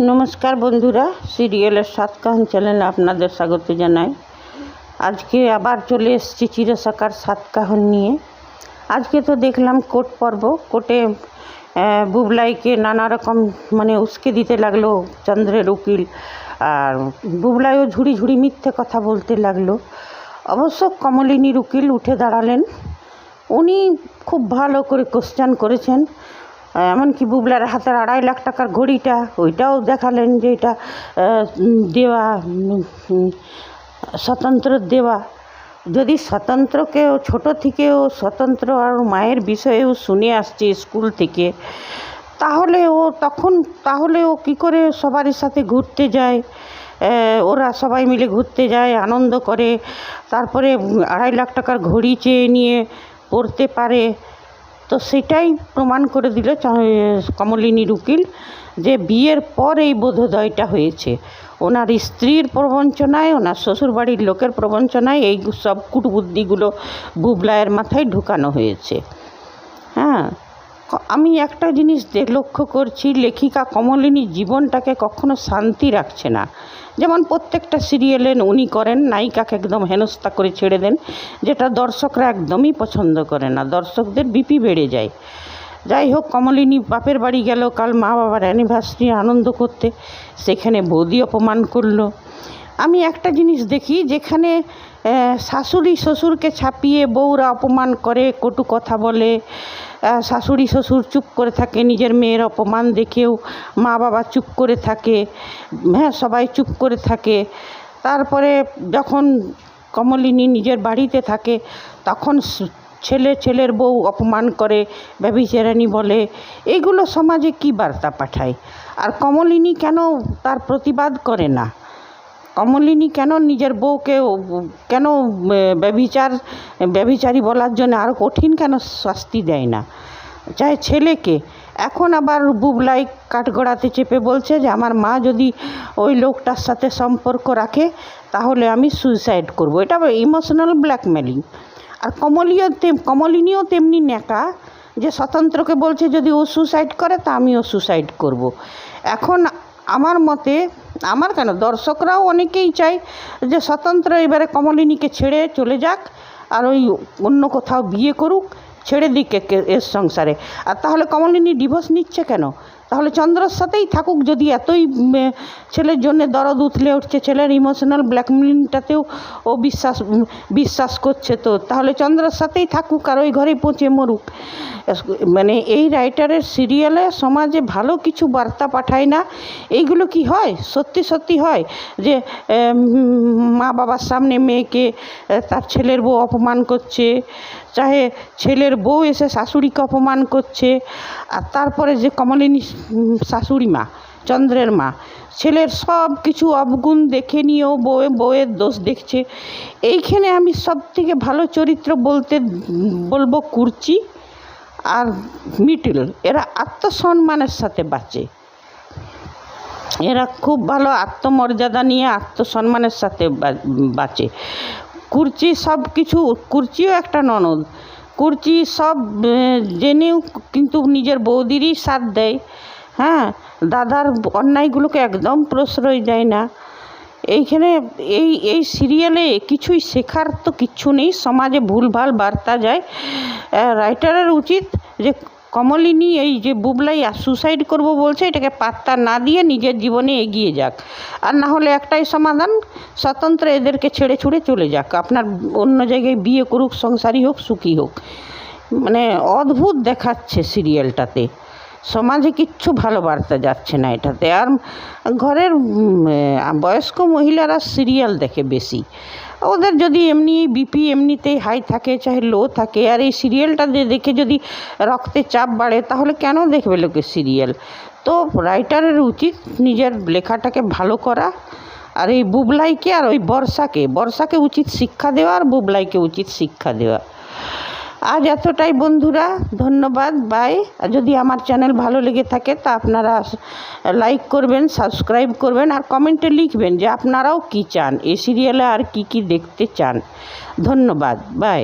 নমস্কার বন্ধুরা সিরিয়ালের সাতকাহন চ্যানেলে আপনাদের স্বাগত জানাই। আজকে আবার চলে এসেছি চিরসকার সাতকাহন নিয়ে। আজকে তো দেখলাম কোর্ট পর্ব আহ, বুবলাইকে নানা রকম মানে উস্কে দিতে লাগল চন্দ্রের উকিল। আর বুবলাইও ঝুড়ি ঝুড়ি মিথ্যে কথা বলতে লাগল। অবশ্য কমলিনীর উকিল উঠে দাঁড়ালেন। উনি খুব ভালো করে কোশ্চেন করেছেন। এমনকি বুবলার হাতের আড়াই লাখ টাকার ঘড়িটা, ওইটাও দেখালেন যে এটা দেওয়া স্বতন্ত্র দেওয়া। যদি স্বতন্ত্রকেও ছোটো থেকেও স্বতন্ত্র আর মায়ের বিষয়েও শুনে আসছে স্কুল থেকে, তাহলে ও তখন, তাহলে ও কী করে সবার সাথে ঘুরতে যায়? ওরা সবাই মিলে ঘুরতে যায়, আনন্দ করে, তারপরে আড়াই লাখ টাকার ঘড়ি চেয়ে নিয়ে পড়তে পারে। তো সেটাই প্রমাণ করে দিল কমলিনীর উকিল যে বিয়ের পর এই বোধোদয়টা হয়েছে। ওনার স্ত্রীর প্রবঞ্চনায়, ওনার শ্বশুরবাড়ির লোকের প্রবঞ্চনায় এই সব কুটবুদ্ধিগুলো বুবলায়ের মাথায় ঢুকানো হয়েছে। হ্যাঁ আমি একটা জিনিস লক্ষ্য করছি, লেখিকা কমলিনী জীবনটাকে কখনো শান্তি রাখছে না। যেমন প্রত্যেকটা সিরিয়ালে উনি করেন, নায়িকাকে একদম হেনস্থা করে ছেড়ে দেন, যেটা দর্শকরা একদমই পছন্দ করে না। দর্শকদের বিপি বেড়ে যায়। যাই হোক, কমলিনী বাপের বাড়ি গেল, কাল মা বাবার অ্যানিভার্সারি আনন্দ করতে। সেখানে বৌদি অপমান করল। আমি একটা জিনিস দেখি যেখানে শাশুড়ি শ্বশুরকে ছাপিয়ে বউরা অপমান করে, কটু কথা বলে। শাশুড়ি শ্বশুর চুপ করে থাকে, নিজের মেয়ের অপমান দেখেও মা বাবা চুপ করে থাকে। হ্যাঁ সবাই চুপ করে থাকে। তারপরে যখন কমলিনী নিজের বাড়িতে থাকে, তখন ছেলে ছেলের বউ অপমান করে ব্যভিচারানি বলে। এগুলো সমাজে কি বার্তা পাঠায়? আর কমলিনী কেন তার প্রতিবাদ করে না? কমলিনী কেন নিজের বউকে কেন আহ, ব্যভিচার ব্যভিচারী বলার জন্য আরও কঠিন কেন শাস্তি দেয় না? চাहे ছেলেকে। এখন আবার বুবলাই কাঠগড়াতে চেপে বলছে যে আমার মা যদি ওই লোকটার সাথে সম্পর্ক রাখে তাহলে আমি সুইসাইড করব। এটা ইমোশনাল ব্ল্যাকমেলিং আর কমলীয় তেম কমলিনীও তেমনি ন্যাকা যে স্বতন্ত্রকে বলছে যদি ও সুসাইড করে তা আমিও সুসাইড করব। এখন আমার মতে আমার কেন? দর্শকরাও অনেকেই চায় যে স্বতন্ত্র এবারে কমলিনীকে ছেড়ে চলে যাক আর ওই অন্য কোথাও বিয়ে করুক, ছেড়ে দিক এর সংসারে। আর তাহলে কমলিনী ডিভোর্স নিচ্ছে কেন? তাহলে চন্দ্রর সাথেই থাকুক যদি এতই ছেলের জন্য দরদ উথলে উঠছে, ছেলের ইমোশনাল ব্ল্যাকমেলিংটাতেও ও বিশ্বাস বিশ্বাস করছে তো। তাহলে চন্দ্রর সাথেই থাকুক আর ওই ঘরেই পচে মরুক। মানে এই রাইটারের সিরিয়ালে সমাজে ভালো কিছু বার্তা পাঠায় না। এইগুলো কি হয়? সত্যি সত্যি হয় যে মা বাবার সামনে মেয়েকে তার ছেলের বউ অপমান করছে। চাহে ছেলের বউ এসে শাশুড়িকে অপমান করছে, আর তারপরে যে কমলিনী শাশুড়ি মা, চন্দ্রের মা, ছেলের সব কিছু অবগুণ দেখে নিয়েও বউয়ে, বউয়ের দোষ দেখছে। এইখানে আমি সব থেকে ভালো চরিত্র বলতে, বলব কুর্চি আর মিটিল। এরা আত্মসম্মানের সাথে বাঁচে। এরা খুব ভালো আত্মমর্যাদা নিয়ে আত্মসম্মানের সাথে বাঁচে। কুর্চি সব কিছু, কুর্চিও একটা ননদ। কুর্চি সব জেনেও কিন্তু নিজের বৌদিরই সাথ দেয়। হ্যাঁ দাদার অন্যায়গুলোকে একদম প্রশ্রয় দেয় না। এইখানে এই এই সিরিয়ালে কিছুই শেখার তো কিচ্ছু নেই। সমাজে ভুলভাল বার্তা যায়। রাইটারের উচিত যে কমলিনী এই যে বুবলাই সুসাইড করব বলছে, এটাকে পাত্তা না দিয়ে নিজের জীবনে এগিয়ে যাক। আর না হলে একটাই সমাধান, স্বতন্ত্র এদেরকে ছেড়ে ছুড়ে চলে যাক। আপনার অন্য জায়গায় বিয়ে করুক সংসারী হোক, সুখী হোক। মানে অদ্ভুত দেখাচ্ছে সিরিয়ালটাতে সমাজে কিচ্ছু ভালো বার্তা যাচ্ছে না এটাতে। আর ঘরের বয়স্ক মহিলারা সিরিয়াল দেখে বেশি। ওদের যদি এমনি বিপি এমনিতেই হাই থাকে, চাহে লো থাকে, আর এই সিরিয়ালটা দেখে যদি রক্তে চাপ বাড়ে, তাহলে কেন দেখবে লোকে সিরিয়াল? তো রাইটারের উচিত নিজের লেখাটাকে ভালো করা, আর এই বুবলাইকে আর ওই বর্ষাকে। বর্ষাকে উচিত শিক্ষা দেওয়া, আর বুবলাইকে উচিত শিক্ষা দেওয়া। আজ এতটাই বন্ধুরা, ধন্যবাদ বাই আর যদি আমার চ্যানেল ভালো লেগে থাকে তা আপনারা লাইক করবেন সাবস্ক্রাইব করবেন, আর কমেন্টে লিখবেন যে আপনারাও কি চান? এই সিরিয়ালে আর কি কি দেখতে চান? ধন্যবাদ বাই